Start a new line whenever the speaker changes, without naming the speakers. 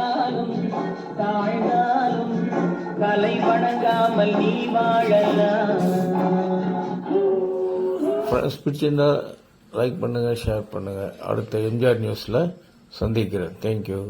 உயர்ந்தாலும் தாழ்ந்தாலும் கலை வணங்காமல் நீ வாழலாம்
ஃப்ரெண்ட்ஸ் பிடிச்சிருந்தா லைக் பண்ணுங்கள் ஷேர் பண்ணுங்கள் அடுத்த எம்ஜிஆர் நியூஸில் சந்திக்கிறேன். தேங்க்யூ